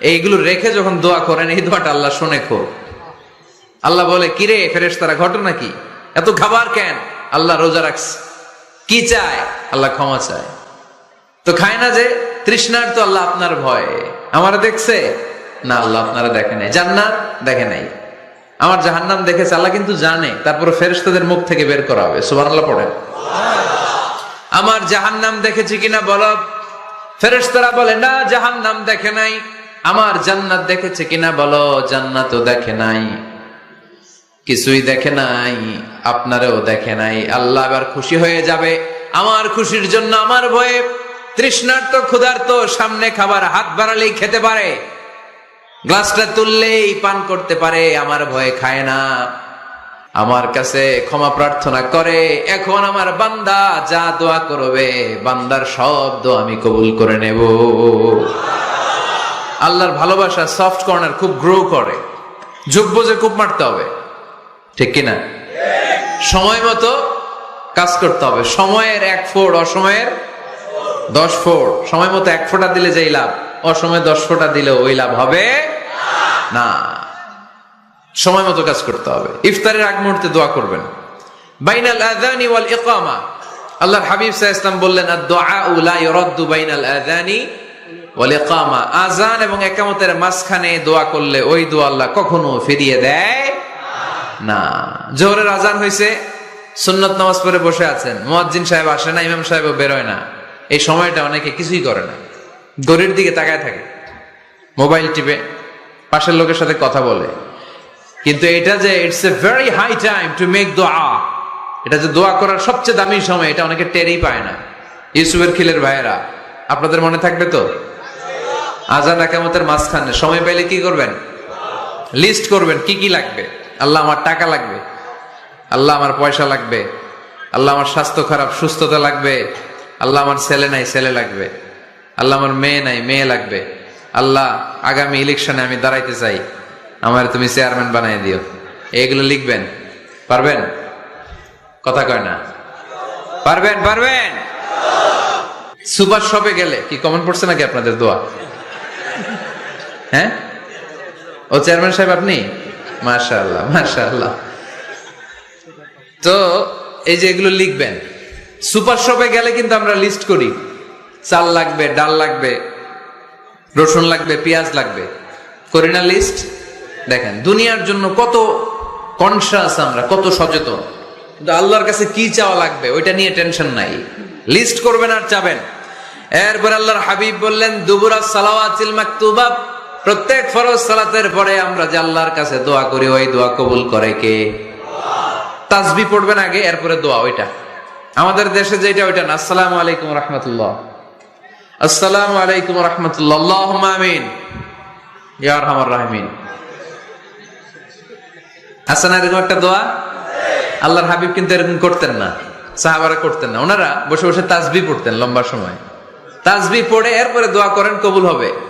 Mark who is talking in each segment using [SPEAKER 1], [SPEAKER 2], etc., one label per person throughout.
[SPEAKER 1] এইগুলো রেখে যখন দোয়া করেন, এই দোয়াটা আল্লাহ শোনে খো আল্লাহ বলে, কিরে ফেরেস তারা ঘটনা কি? এত খাবার কেন? আল্লাহ রোজা রাখছে। কি চায়? আল্লাহ ক্ষমা চায়। তো খায় না যে, তৃষ্ণার তো আল্লাহ আপনার ভয়। আমার দেখছে? না, আল্লাহ আপনারা দেখে নাই। জান্নাত দেখে নাই। আমার জাহান্নাম দেখেছে, আল্লাহ কিন্তু জানে। তারপরে ফেরেশতাদের মুখ থেকে বের করা হবে। সুবান আল্লাহ পড়েন। আমার জাহান্নাম দেখেছি কিনা বলো? ফেরেশতারা বলে, না, জাহান্নাম দেখে নাই। আমার জান্নাত দেখেছে কিনা বলো? জান্নাতও দেখে নাই। কিছুই দেখে নাই, আপনারও দেখে নাই। আল্লাহ এবার খুশি হয়ে যাবে। আমার খুশির জন্য আমার ভয়ে তৃষ্ণার্ত, ক্ষুধার্ত, সামনে খাবার, হাত বাড়ালেই খেতে পারে। গ্লাসটা তুললেই পান করতে পারে, আমার ভয়ে খায় না। আমার কাছে ক্ষমা প্রার্থনা করে, এখন আমার বান্দা যা দোয়া করবে, বান্দার সব দোয়া আমি কবুল করে নেব। আল্লাহর ভালোবাসা সফট কর্নার খুব গ্রো করে। যোগ্য যে খুব মারতে হবে। ঠিক কিনা? সময় মতো কাজ করতে হবে। সময়ের এক ফোড়, অসময়ের দশ ফোড়। সময় মতো এক ফোঁটা দিলে যেই লাভ, অসময়ে দশ ফোঁটা দিলে ওই লাভ হবে না। সময় মতো কাজ করতে হবে। ইফতারের আগ মুহূর্তে দোয়া করবেন। বাইনাল আযানি ওয়াল ইকামা। আল্লাহর হাবিব আলাইহি ওয়াসাল্লাম বললেন আদ-দুআ লা ইরাদ্দু বাইনাল আযানি ওয়াল ইকামা আযান এবং ইকামতের মাঝখানে দোয়া করলে ওই দোয়া আল্লাহ কখনো ফিরিয়ে দেয় না। জোহরের আজান হয়েছে সুন্নত নামাজ পড়ে বসে আছেন। মুয়াজ্জিন সাহেব আসে না, ইমাম সাহেবও বেরোয় না। এই সময়টা অনেকে কিছুই করে না। গরির দিকে তাকায় থাকে। মোবাইল টিপে, পাশের লোকের সাথে কথা বলে। কিন্তু এটা যে it's a very high time to make দোয়া এটা যে দোয়া করার সবচেয়ে দামি সময়, এটা অনেকে টেরই পায় না। ইউসুফের খিলের ভাইয়েরা, আপনাদের মনে থাকবে তো? আজান একামতের মাঝখানে। সময় পাইলে কি করবেন? লিস্ট করবেন, কি কি লাগবে? আল্লাহ আমার টাকা লাগবে, আল্লাহ আমার পয়সা লাগবে, আল্লাহ আমার স্বাস্থ্য খারাপ, সুস্থতা লাগবে, আল্লাহ আমার ছেলে নাই, ছেলে লাগবে, আল্লাহ আমার মেয়ে নাই, মেয়ে লাগবে, আল্লাহ আগামী ইলেকশনে আমি দাঁড়াইতে চাই, আমার তুমি চেয়ারম্যান বানাই দিও। এগুলো লিখবেন, পারবেন? কথা কয় না। পারবেন পারবেন? সুপার শপে গেলে, কি কমন পড়ছে নাকি আপনাদের দোয়া? হ্যাঁ? ও চেয়ারম্যান সাহেব আপনি? মাশাআল্লাহ মাশাআল্লাহ। তো এই যে এগুলো লিখবেন, সুপার শপে গেলে কিন্তু আমরা লিস্ট করি। চাল লাগবে, ডাল লাগবে, রসুন লাগবে, পেঁয়াজ লাগবে। করি না লিস্ট দেখেন, দুনিয়ার জন্য কত কনসাস আমরা, কত সচেতন। কিন্তু আল্লাহর কাছে কি চাওয়া লাগবে, ওইটা নিয়ে টেনশন নাই। লিস্ট করবেন আর চাবেন। এরপর আল্লাহর হাবিব বললেন, দুবুরা সালাওয়াতিল মাকতুবা প্রত্যেক ফরজ সালাতের পরে আমরা যে আল্লাহর কাছে দোয়া করি, ওই দোয়া কবুল করে কে? তাসবি পড়বেন আগে, এরপরে দোয়া, ওইটা। আমাদের দেশে যেটা, ওইটা না। আসসালামু আলাইকুম রহমতুল্লাহ। আসসালামু আলাইকুম রহমতুল্লাহ। আল্লাহ আমিন। ইয়ার হামার রাহমিন। হাসান এরকম একটা দোয়া? আল্লাহর হাবিব কিন্তু এরকম করতেন না। সাহাবারা করতেন না। ওনারা বসে বসে তাসবি পড়তেন লম্বা সময়। তাসবি পড়ে এরপরে দোয়া করেন, কবুল হবে।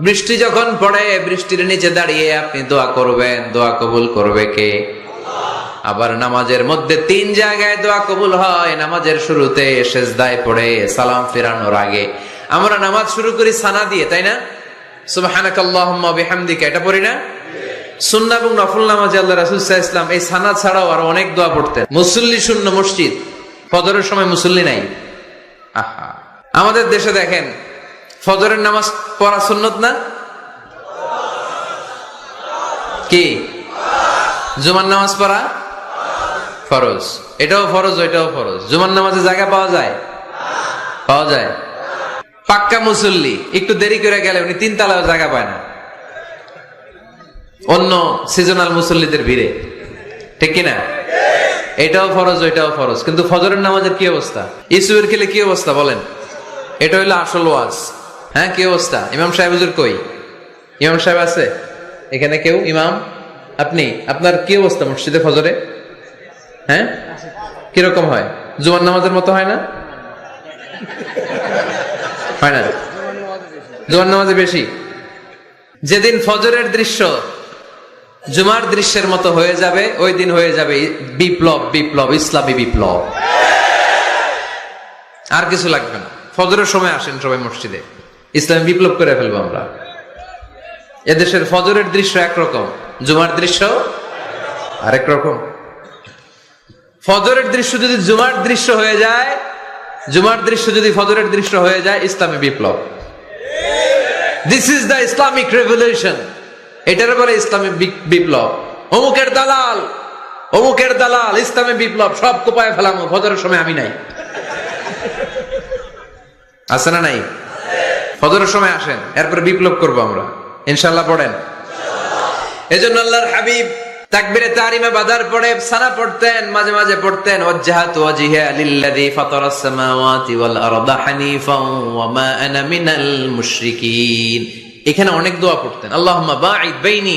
[SPEAKER 1] বৃষ্টি যখন পড়ে, বৃষ্টির নিচে দাঁড়িয়ে আপনি দোয়া করবেন। দোয়া কবুল করবে কে? আবার নামাজের মধ্যে তিন জায়গায় দোয়া কবুল হয়। নামাজের শুরুতে শেষ সেজদায় পড়ে, সালাম ফেরানোর আগে। আমরা নামাজ শুরু করি সানা দিয়ে, তাই না? এটা পড়ি না? নামাজে আল্লাহ ওয়াসাল্লাম এই সানা ছাড়াও আরও অনেক দোয়া পড়তেন। মুসল্লি মসজিদ। সময় মুসল্লি নাই। আহা। আমাদের দেশে দেখেন ফজরের নামাজ পড়া সুন্নত না? কি? জুমার নামাজ পড়া ফরজ। এটাও ফরজ, ওইটাও ফরজ। জুমার নামাজে জায়গা পাওয়া যায়? পাওয়া যায়। পাক্কা মুসল্লি, একটু দেরি করে গেলে উনি তিন তালাও জায়গা পায় না। অন্য সিজনাল মুসল্লিদের ভিড়ে। ঠিক কিনা? এটাও ফরজ, ওইটাও ফরজ। কিন্তু ফজরের নামাজের কি অবস্থা? ইসুয়ের খেলে কি অবস্থা বলেন? এটা হইল আসল ওয়াজ। হ্যাঁ কি অবস্থা? ইমাম সাহেব হুজুর কই? ইমাম সাহেব আছে? এখানে কেউ? ইমাম? আপনি? আপনার কি অবস্থা মসজিদে ফজরে? হ্যাঁ? কীরকম হয়? জুমার নামাজের মতো হয় না? হয় না? জুমার নামাজে বেশি? যেদিন ফজরের দৃশ্য জুমার দৃশ্যের মতো হয়ে যাবে, ওই দিন হয়ে যাবে বিপ্লব বিপ্লব, ইসলামী বিপ্লব। আর কিছু লাগবে না। ফজরের সময় আসেন সবাই মসজিদে। ইসলামী বিপ্লব করে ফেলব আমরা। এদেশের ফজরের দৃশ্য একরকম, জুমার দৃশ্য আরেক রকম। ফজরের দৃশ্য যদি জুমার দৃশ্য হয়ে যায়, জুমার দৃশ্য যদি ফজরের দৃশ্য হয়ে যায়, ইসলামী বিপ্লব। This is the Islamic revolution এটার বলে ইসলামী বিপ্লব। অমুকের দালাল অমুকের দালাল, ইসলামী বিপ্লব, সব কোপায় ফেলামো, ফজরের সময় আমি নাই। আছে না নাই? ফজরের সময় আসেন, এরপরে বিপ্লব করব আমরা। ইনশাল্লাহ পড়েন। এজন্য আল্লাহর হাবিব তাকবিরে তারিমে বাদার পড়ে সানা পড়তেন, মাঝে মাঝে পড়তেন ওয়াজহাত ওয়াজিহা লিল্লাযী ফাতারাস সামাওয়াতি ওয়াল আরদা হানিফাও ওয়া মা আনা মিনাল মুশরিকিন। এখানে অনেক দোয়া পড়তেন। আল্লাহুম্মা বাঈদ বাইনি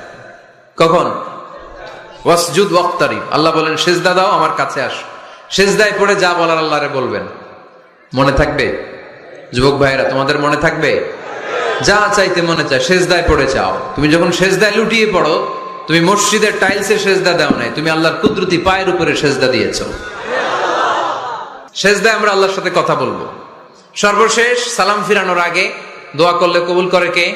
[SPEAKER 1] কখন? ওয়াসজুদ ওয়াক্তারি। আল্লাহ বলেন, সেজদা দাও, আমার কাছে আস। সেজদায় পড়ে যা বলার আল্লাহরে বলবেন। মনে থাকবে? যুবক ভাইরা তোমাদের মনে থাকবে? যা চাইতে মনে চায়, সেজদায় পড়ে চাও তুমি যখন সেজদায় লুটিয়ে পড়ো, তুমি মসজিদের টাইলসে সেজদা দাও নাই, তুমি আল্লাহর কুদরতি পায়ের উপরে সেজদা দিয়েছ। সেজদায় আমরা আল্লাহর সাথে কথা বলব। সর্বশেষ সালাম ফিরানোর আগে দোয়া করলে কবুল করে কে?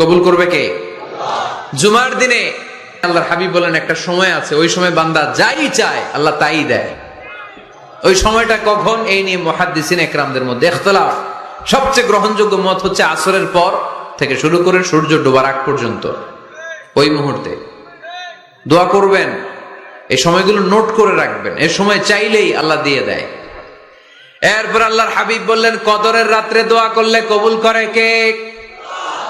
[SPEAKER 1] কবুল করবে কে? জুমার দিনে আল্লাহর হাবিব বলেন, একটা সময় আছে, ওই সময় বান্দা যাই চায়, আল্লাহ তাই দেয়। ওই সময়টা কখন? এই নিয়ে মহাদ্দিসিন একরামদের মধ্যে ইখতলাফ। সবচেয়ে গ্রহণযোগ্য মত হচ্ছে আসরের পর থেকে শুরু করে সূর্য ডোবার আগ পর্যন্ত। ওই মুহূর্তে। দোয়া করবেন, এই সময়গুলো নোট করে রাখবেন, এ সময় চাইলেই আল্লাহ দিয়ে দেয়। এরপর আল্লাহর হাবিব বললেন, কদরের রাত্রে দোয়া করলে কবুল করে কে?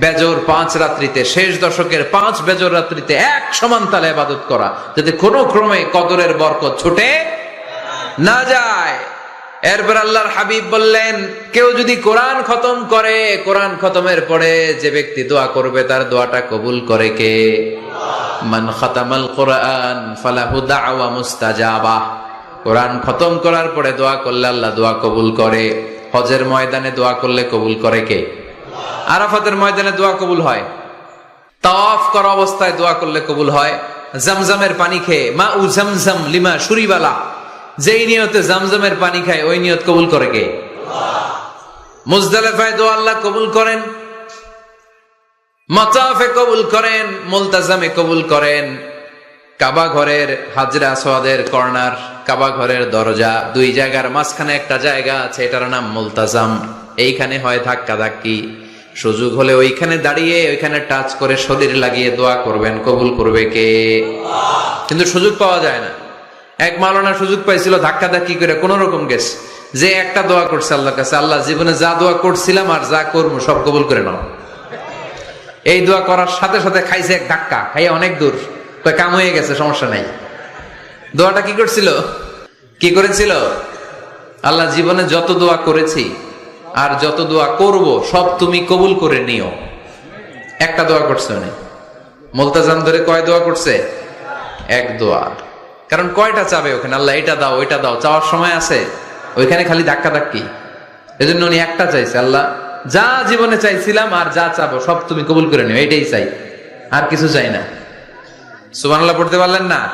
[SPEAKER 1] বেজর পাঁচ রাত্রিতে, শেষ দশকের পাঁচ বেজর রাত্রিতে এক সমান তালে আবাদত করা। যাতে কোনো ক্রমে কদরের বরকত ছুটে না যায়। এরপর আল্লাহর হাবিব বললেন, কেউ যদি কোরআন খতম করে, কোরআন খতমের পরে যে ব্যক্তি দোয়া করবে, তার দোয়াটা কবুল করে কে? মান খাতামাল কোরআন ফালাহু দাওয়া মুস্তাজাবা। কোরআন খতম করার পরে দোয়া করলে আল্লাহ দোয়া কবুল করে। হজের ময়দানে দোয়া করলে কবুল করে কে? আরাফাতের ময়দানে দোয়া কবুল হয়। তাওয়াফ করা অবস্থায় দোয়া করলে কবুল হয়। জামজামের পানি খেয়ে মা উ জামজাম লিমা সুরিবালা যেই নিয়তে জামজামের পানি খায়, ওই নিয়ত কবুল করে কে? মুজদালেফায় দোয়া আল্লাহ কবুল করেন। মাতাফে কবুল করেন, মুলতাজামে কবুল করেন। কাবা ঘরের হাজরা সোয়াদের কর্নার, কাবা ঘরের দরজা, দুই জায়গার মাঝখানে একটা জায়গা আছে, এটার নাম মুলতাজাম। এইখানে হয় ধাক্কা ধাক্কি সুযোগ হলে ওইখানে দাঁড়িয়ে, ওইখানে টাচ করে শরীর লাগিয়ে দোয়া করবেন, কবুল করবে কে? কিন্তু সুযোগ পাওয়া যায় না। এক মালনা সুযোগ পাইছিল, ধাক্কা ধাক্কি করে কোন রকম গেছে যে একটা দোয়া করছে আল্লাহর কাছে, আল্লাহ জীবনে যা দোয়া করছিলাম আর যা করব, সব কবুল করে নাও। এই দোয়া করার সাথে সাথে খাইছে এক ধাক্কা, খাইয়ে অনেক দূর। তো কাম হয়ে গেছে, সমস্যা নাই। দোয়াটা কি করছিল? কি করেছিল? আল্লাহ জীবনে যত দোয়া করেছি আর যত দোয়া করব, সব তুমি কবুল করে নিও। একটা দোয়া করছে উনি। মোলতাজাম ধরে কয় দোয়া করছে? এক দোয়া। কারণ কয়টা চাবে ওখানে? আল্লাহ, এটা দাও, ওইটা দাও। চাওয়ার সময় আছে। ওইখানে খালি ধাক্কা ধাক্কি এজন্য উনি একটা চাইছে, আল্লাহ, যা জীবনে চাইছিলাম আর যা চাবো, সব তুমি কবুল করে নিও। এটাই চাই। আর কিছু চাই না। সুবহানাল্লাহ, পড়তে পারলেন না?